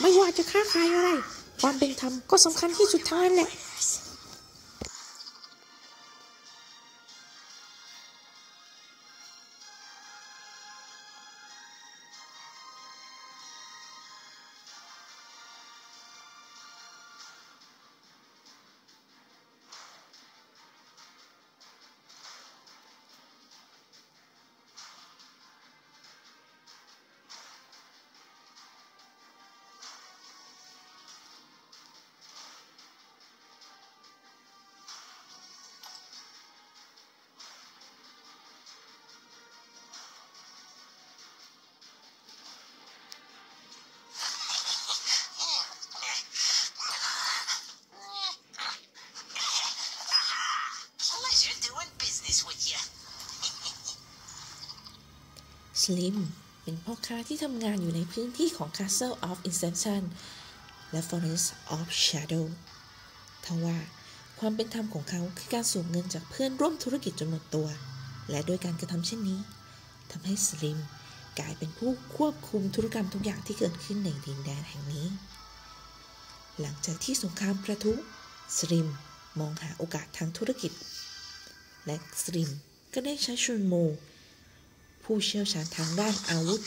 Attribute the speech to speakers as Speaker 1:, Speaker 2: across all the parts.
Speaker 1: ไม่ว่าจะค้าขายอะไร ความเป็นธรรมก็สำคัญที่สุดท้ายแหละ สลิมเป็นพ่อค้าที่ทำงานอยู่ในพื้นที่ของ Castle of Inception และ Forest of Shadow ทว่าความเป็นธรรมของเขาคือการสูบเงินจากเพื่อนร่วมธุรกิจจนหมดตัว และโดยการกระทำเช่นนี้ทำให้สลิมกลายเป็นผู้ควบคุมธุรกรรมทุกอย่างที่เกิดขึ้นในดินแดนแห่งนี้ หลังจากที่สงครามประทุสลิมมองหาโอกาสทางธุรกิจ และสลิมก็ได้ใช้ชุนโม ผู้เชี่ยวชาญทางด้านอาวุธ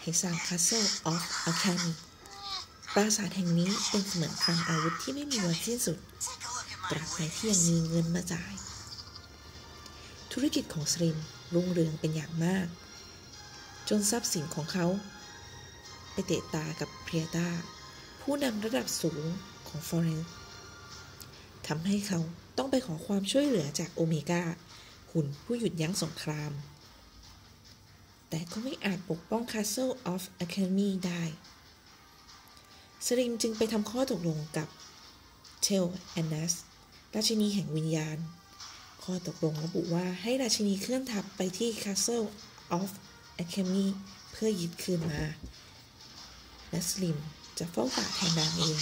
Speaker 1: ให้สร้าง Castle of Alchemy ปราสาทแห่งนี้เป็นเสมือนคลังอาวุธที่ไม่มีวันสิ้นสุด ตราบใดที่ยังมีเงินมาจ่าย ธุรกิจของสลิมรุ่งเรืองเป็นอย่างมาก จนทรัพย์สินของเขา ไปเตะตากับเพียตาผู้นำระดับสูงของฟอเรนซ์ทำให้เขาต้องไปขอความช่วยเหลือจากโอเมก้าหุ่นผู้หยุดยั้งสงคราม แต่ก็ไม่อาจปกป้อง Castle of Academy ได้ สลิมจึงไปทำข้อตกลงกับเทลแอนนัสราชินีแห่งวิญญาณ ข้อตกลงระบุว่าให้ราชินีเคลื่อนทัพไปที่ Castle of Academy เพื่อยึดคืนมา และสลิมจะเฝ้าป่าแทนนางเอง